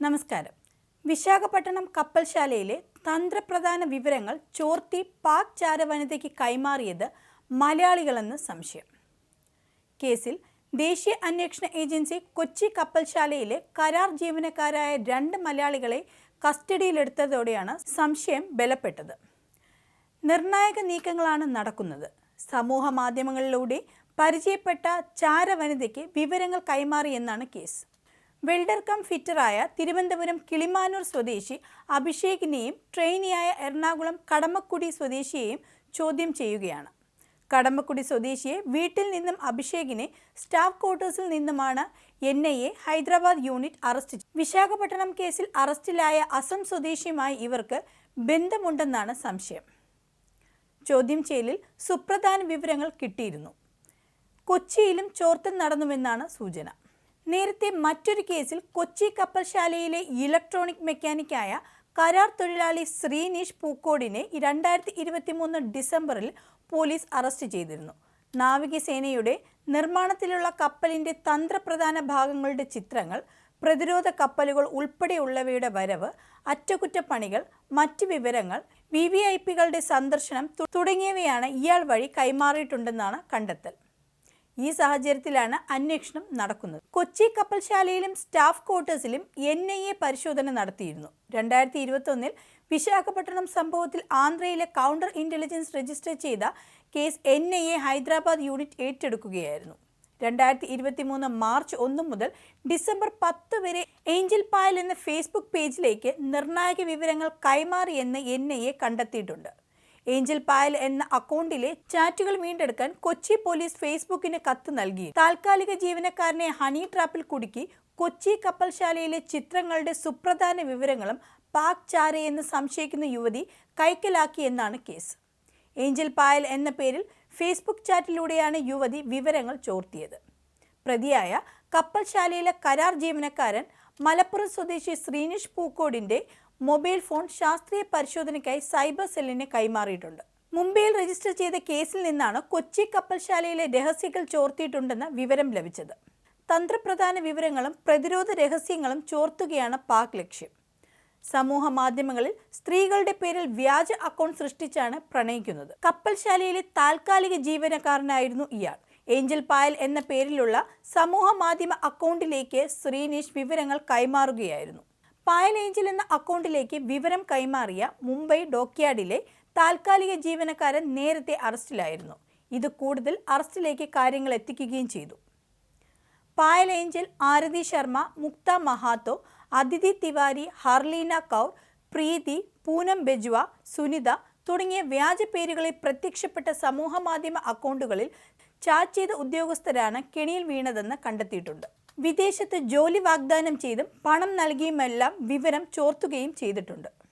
നമസ്കാരം. വിശാഖപട്ടണം കപ്പൽശാലയിലെ തന്ത്രപ്രധാന വിവരങ്ങൾ ചോർത്തി പാക് ചാരവനിതയ്ക്ക് കൈമാറിയത് മലയാളികളെന്ന് സംശയം. കേസിൽ ദേശീയ അന്വേഷണ ഏജൻസി കൊച്ചി കപ്പൽശാലയിലെ കരാർ ജീവനക്കാരായ രണ്ട് മലയാളികളെ കസ്റ്റഡിയിലെടുത്തതോടെയാണ് സംശയം ബലപ്പെട്ടത്. നിർണായക നീക്കങ്ങളാണ് നടക്കുന്നത്. സമൂഹ മാധ്യമങ്ങളിലൂടെ പരിചയപ്പെട്ട ചാരവനിതയ്ക്ക് വിവരങ്ങൾ കൈമാറിയെന്നാണ് കേസ്. വെൽഡർ കം ഫിറ്ററായ തിരുവനന്തപുരം കിളിമാനൂർ സ്വദേശി അഭിഷേകിനെയും ട്രെയിനിയായ എറണാകുളം കടമക്കുടി സ്വദേശിയെയും ചോദ്യം ചെയ്യുകയാണ്. കടമക്കുടി സ്വദേശിയെ വീട്ടിൽ നിന്നും അഭിഷേകിനെ സ്റ്റാഫ് ക്വാർട്ടേഴ്സിൽ നിന്നുമാണ് N I A Hyderabad unit arrest. Visakhapatnam കേസിൽ അറസ്റ്റിലായ അസം സ്വദേശിയുമായി ഇവർക്ക് ബന്ധമുണ്ടെന്നാണ് സംശയം. ചോദ്യം ചെയ്യലിൽ സുപ്രധാന വിവരങ്ങൾ കിട്ടിയിരുന്നു. കൊച്ചിയിലും ചോർത്തൽ നടന്നുവെന്നാണ് സൂചന. നേരത്തെ മറ്റൊരു കേസിൽ കൊച്ചി കപ്പൽശാലയിലെ ഇലക്ട്രോണിക് മെക്കാനിക്കായ കരാർ തൊഴിലാളി ശ്രീനീഷ് പൂക്കോടിനെ രണ്ടായിരത്തി ഇരുപത്തി മൂന്ന് ഡിസംബറിൽ പോലീസ് അറസ്റ്റ് ചെയ്തിരുന്നു. നാവികസേനയുടെ നിർമ്മാണത്തിലുള്ള കപ്പലിന്റെ തന്ത്രപ്രധാന ഭാഗങ്ങളുടെ ചിത്രങ്ങൾ പ്രതിരോധ കപ്പലുകൾ ഉൾപ്പെടെയുള്ളവയുടെ വരവ് അറ്റകുറ്റപ്പണികൾ മറ്റ് വിവരങ്ങൾ വി വി ഐ പികളുടെ സന്ദർശനം തുടങ്ങിയവയാണ് ഇയാൾ വഴി കൈമാറിയിട്ടുണ്ടെന്നാണ് കണ്ടെത്തൽ. ഈ സാഹചര്യത്തിലാണ് അന്വേഷണം നടക്കുന്നത്. കൊച്ചി കപ്പൽശാലയിലും സ്റ്റാഫ് ക്വാർട്ടേഴ്സിലും എൻ ഐ എ പരിശോധന നടത്തിയിരുന്നു. രണ്ടായിരത്തി ഇരുപത്തൊന്നിൽ വിശാഖപട്ടണം സംഭവത്തിൽ ആന്ധ്രയിലെ കൗണ്ടർ ഇന്റലിജൻസ് രജിസ്റ്റർ ചെയ്ത case N I A Hyderabad unit ഏറ്റെടുക്കുകയായിരുന്നു. രണ്ടായിരത്തി ഇരുപത്തി മൂന്ന് മാർച്ച് ഒന്ന് മുതൽ ഡിസംബർ പത്ത് വരെ ഏഞ്ചൽ പായൽ എന്ന ഫേസ്ബുക്ക് പേജിലേക്ക് നിർണായക വിവരങ്ങൾ കൈമാറിയെന്ന് എൻ ഐ എ കണ്ടെത്തിയിട്ടുണ്ട്. ഏഞ്ചൽ പായൽ എന്ന അക്കൗണ്ടിലെ ചാറ്റുകൾ വീണ്ടെടുക്കാൻ കൊച്ചി പോലീസ് ഫേസ്ബുക്കിന് കത്ത് നൽകി. താൽക്കാലിക ജീവനക്കാരനെ ഹണി ട്രാപ്പിൽ കുടുക്കി കൊച്ചി കപ്പൽശാലയിലെ ചിത്രങ്ങളുടെ സുപ്രധാന വിവരങ്ങളും പാക് ചാരെ എന്ന് സംശയിക്കുന്ന യുവതി കൈക്കലാക്കിയെന്നാണ് കേസ്. ഏഞ്ചൽ പായൽ എന്ന പേരിൽ ഫേസ്ബുക്ക് ചാറ്റിലൂടെയാണ് യുവതി വിവരങ്ങൾ ചോർത്തിയത്. പ്രതിയായ കപ്പൽശാലയിലെ കരാർ ജീവനക്കാരൻ മലപ്പുറം സ്വദേശി ശ്രീനിഷ് പൂക്കോടിന്റെ മൊബൈൽ ഫോൺ ശാസ്ത്രീയ പരിശോധനയ്ക്കായി സൈബർ സെല്ലിന് കൈമാറിയിട്ടുണ്ട്. മുംബൈയിൽ രജിസ്റ്റർ ചെയ്ത കേസിൽ നിന്നാണ് കൊച്ചി കപ്പൽശാലയിലെ രഹസ്യങ്ങൾ ചോർത്തിയിട്ടുണ്ടെന്ന വിവരം ലഭിച്ചത്. തന്ത്രപ്രധാന വിവരങ്ങളും പ്രതിരോധ രഹസ്യങ്ങളും ചോർത്തുകയാണ് പാക് ലക്ഷ്യം. സമൂഹ മാധ്യമങ്ങളിൽ സ്ത്രീകളുടെ പേരിൽ വ്യാജ അക്കൗണ്ട് സൃഷ്ടിച്ചാണ് പ്രണയിക്കുന്നത്. കപ്പൽശാലയിലെ താൽക്കാലിക ജീവനക്കാരനായിരുന്നു ഇയാൾ. ഏഞ്ചൽ പായൽ എന്ന പേരിലുള്ള സമൂഹ മാധ്യമ അക്കൗണ്ടിലേക്ക് ശ്രീനീഷ് വിവരങ്ങൾ കൈമാറുകയായിരുന്നു. പായൽ ഏഞ്ചൽ എന്ന അക്കൗണ്ടിലേക്ക് വിവരം കൈമാറിയ മുംബൈ ഡോക്യാർഡിലെ താൽക്കാലിക ജീവനക്കാരൻ നേരത്തെ അറസ്റ്റിലായിരുന്നു. ഇത് കൂടുതൽ അറസ്റ്റിലേക്ക് കാര്യങ്ങൾ എത്തിക്കുകയും ചെയ്തു. പായൽ ഏഞ്ചൽ ആരതി ശർമ്മ മുക്ത മഹാത്തോ അതിഥി തിവാരി ഹർലീന കൗർ പ്രീതി പൂനം ബെജ്വ സുനിത തുടങ്ങിയ വ്യാജ പേരുകളിൽ പ്രത്യക്ഷപ്പെട്ട സമൂഹമാധ്യമ അക്കൗണ്ടുകളിൽ ചാറ്റ് ചെയ്ത ഉദ്യോഗസ്ഥരാണ് കെണിയിൽ വീണതെന്ന് കണ്ടെത്തിയിട്ടുണ്ട്. വിദേശത്ത് ജോലി വാഗ്ദാനം ചെയ്തും പണം നൽകിയുമെല്ലാം വിവരം ചോർത്തുകയും ചെയ്തിട്ടുണ്ട്.